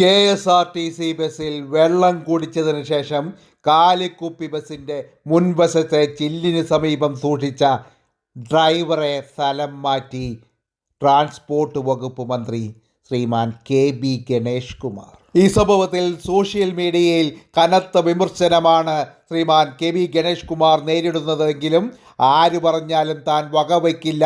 K S R T C ബസ്സിൽ വെള്ളം കുടിച്ചതിന് ശേഷം കാലിക്കുപ്പി ബസ്സിന്റെ മുൻവശത്തെ ചില്ലിന് സമീപം സൂക്ഷിച്ച ഡ്രൈവറെ സ്ഥലം മാറ്റി ട്രാൻസ്പോർട്ട് വകുപ്പ് മന്ത്രി ശ്രീമാൻ കെ ബി ഗണേഷ് കുമാർ. ഈ സംഭവത്തിൽ സോഷ്യൽ മീഡിയയിൽ കനത്ത വിമർശനമാണ് ശ്രീമാൻ കെ വി ഗണേഷ് കുമാർ നേരിടുന്നതെങ്കിലും ആര് പറഞ്ഞാലും താൻ വകവയ്ക്കില്ല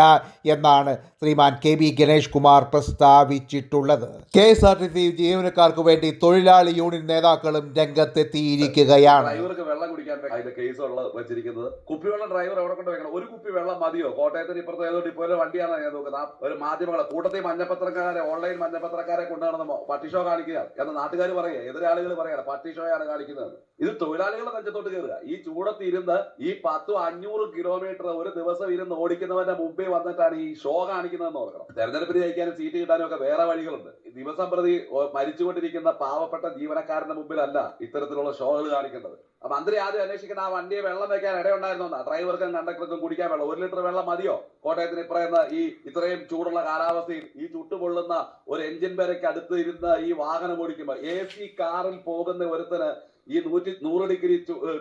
എന്നാണ് Shriman K V Ganesh Kumar പ്രസ്താവിച്ചിട്ടുള്ളത്. K S R T C ജീവനക്കാർക്ക് വേണ്ടി തൊഴിലാളി യൂണിയൻ നേതാക്കളും രംഗത്തെത്തിയിരിക്കുകയാണ്. ഡ്രൈവർക്ക് വെള്ളം കുടിക്കാൻ അതിന്റെ കേസ് ഉള്ള വെച്ചിരിക്കുന്നത്. കുപ്പിവെള്ളം ഡ്രൈവർ എവിടെ കൊണ്ട് വെക്കണം. ഒരു കുപ്പി വെള്ളം മതിയോ? കോട്ടയത്തിന് ഇപ്പുറത്തെ ഏതോ ഡിപ്പോയിലെ വണ്ടിയാണ് ഞാൻ നോക്കുന്നത്. ഒരു മാധ്യമങ്ങളെ കൂട്ടത്തിൽ മഞ്ഞപത്രക്കാരെ ഓൺലൈൻ മഞ്ഞപത്രക്കാരെ കൊണ്ടുനടന്ന് പട്ടി ഷോ കാണിക്കുക എന്ന് നാട്ടുകാർ പറയുക. എതിരാളികൾ പറയുക പട്ടി ഷോയാണ് കാണിക്കുന്നത്. ഇത് തൊഴിലാളികളുടെ നെഞ്ചത്തോട്ട് കയറുക ഈ ചൂടത്ത് ഇരുന്ന് ഈ പത്തും അഞ്ഞൂറ് കിലോമീറ്റർ ഒരു ദിവസം ഇരുന്ന് ഓടിക്കുന്നവന്റെ മുമ്പേ വന്നിട്ടാണ് ഈ ഷോ കാണിക്കുന്നതെന്ന് ഓർക്കണം. തെരഞ്ഞെടുപ്പിന് ജയിക്കാനും സീറ്റ് കിട്ടാനും ഒക്കെ വേറെ വഴികളുണ്ട്. ദിവസം പ്രതി മരിച്ചുകൊണ്ടിരിക്കുന്ന പാവപ്പെട്ട ജീവനക്കാരന്റെ മുമ്പിലല്ല ഇത്തരത്തിലുള്ള ഷോകൾ കാണിക്കേണ്ടത് അപ്പൊ മന്ത്രി ആദ്യം അന്വേഷിക്കുന്ന ആ വണ്ടിയെ വെള്ളം വെക്കാൻ ഇടയുണ്ടായിരുന്നോ ഡ്രൈവർക്കും കണ്ടക്ടർക്കും കുടിക്കാൻ വെള്ളം. ഒരു ലിറ്റർ വെള്ളം മതിയോ? കോട്ടയത്തിന് ഇപ്പറയുന്ന ഈ ഇത്രയും ചൂടുള്ള കാലാവസ്ഥയിൽ ഈ ചുട്ടുപൊള്ളുന്ന ഒരു എഞ്ചിൻ വരയ്ക്ക് അടുത്ത് ഇരുന്ന് ഈ വാഹനം ഓടിക്കുമ്പോൾ എ സി കാറിൽ പോകുന്ന ഒരുത്തന് ഈ നൂറ്റി നൂറ് ഡിഗ്രി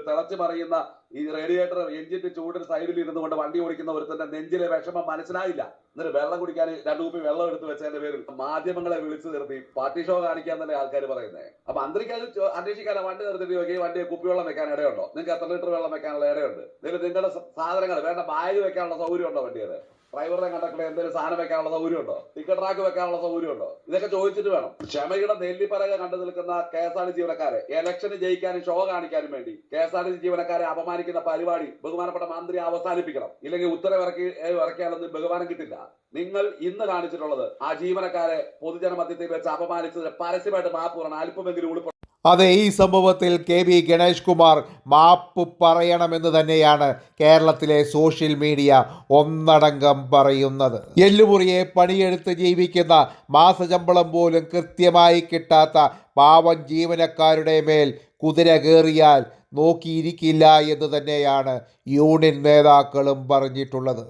തിളച്ചു മറിയുന്ന ഈ റേഡിയേറ്റർ എഞ്ചിന്റെ ചൂടിന് സൈഡിൽ ഇരുന്നു കൊണ്ട് വണ്ടി ഓടിക്കുന്ന ഒരുത്തന്റെ നെഞ്ചിലെ വിഷമം മനസ്സിലായില്ല. എന്നിട്ട് വെള്ളം കുടിക്കാൻ രണ്ടു കുപ്പി വെള്ളം എടുത്ത് വെച്ചതിന്റെ പേരിൽ മാധ്യമങ്ങളെ വിളിച്ചു നിർത്തി. പാർട്ടി ഷോ കാണിക്കാൻ തന്നെ ആൾക്കാർ പറയുന്നത് അപ്പൊ മന്ത്രിക്ക് അത് അന്വേഷിക്കാൻ വണ്ടി നിർത്തിട്ട് നോക്കി വണ്ടി കുപ്പിവെള്ളം വെക്കാൻ ഇടയുണ്ടോ? നിങ്ങൾക്ക് എത്ര ലിറ്റർ വെള്ളം വെക്കാനുള്ള ഇടയുണ്ട്? നിങ്ങൾക്ക് നിങ്ങളുടെ സാധനങ്ങൾ വേണ്ട ബാഗ് വെക്കാനുള്ള സൗകര്യം ഉണ്ടോ വണ്ടിയുടെ? ഡ്രൈവറിനെ കണ്ടക്ടറെ എന്തെങ്കിലും സാധനം വെക്കാനുള്ള സൗകര്യം ഉണ്ടോ ടിക്കറ്റ് ട്രാക്ക് വെക്കാനുള്ള സൗകര്യം ഉണ്ടോ ഇതൊക്കെ ചോദിച്ചിട്ട് വേണം. ക്ഷമയുടെ നെല്ലിപ്പറക കണ്ടു നിൽക്കുന്ന കെ എസ് ആർ ടി ജീവനക്കാരെ ഇലക്ഷന് ജയിക്കാനും ഷോ കാണിക്കാനും വേണ്ടി കെ എസ് ആർ ടി ജീവനക്കാരെ അപമാനിക്കുന്ന പരിപാടി ബഹുമാനപ്പെട്ട മന്ത്രി അവസാനിപ്പിക്കണം. ഇല്ലെങ്കിൽ ഉത്തരവിറക്കി ഇറക്കിയാലൊന്നും ബഹുമാനം കിട്ടില്ല. നിങ്ങൾ ഇന്ന് കാണിച്ചിട്ടുള്ളത് ആ ജീവനക്കാരെ പൊതുജന മധ്യത്തിൽ വെച്ച് അപമാനിച്ചതിന് പരസ്യമായിട്ട് മാപ്പ് പറയണം. അല്പമെങ്കിലും ഉൾപ്പെടും അതെ ഈ സംഭവത്തിൽ കെ വി ഗണേഷ് കുമാർ മാപ്പ് പറയണമെന്ന് തന്നെയാണ് കേരളത്തിലെ സോഷ്യൽ മീഡിയ ഒന്നടങ്കം പറയുന്നത്. എല്ലുമുറിയെ പണിയെടുത്ത് ജീവിക്കുന്ന മാസശമ്പളം പോലും കൃത്യമായി കിട്ടാത്ത പാവം ജീവനക്കാരുടെ മേൽ കുതിര കയറിയാൽ നോക്കിയിരിക്കില്ല എന്ന് തന്നെയാണ് യൂണിയൻ നേതാക്കളും പറഞ്ഞിട്ടുള്ളത്.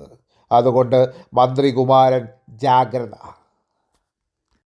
അതുകൊണ്ട് മന്ത്രികുമാരൻ ജാഗ്രത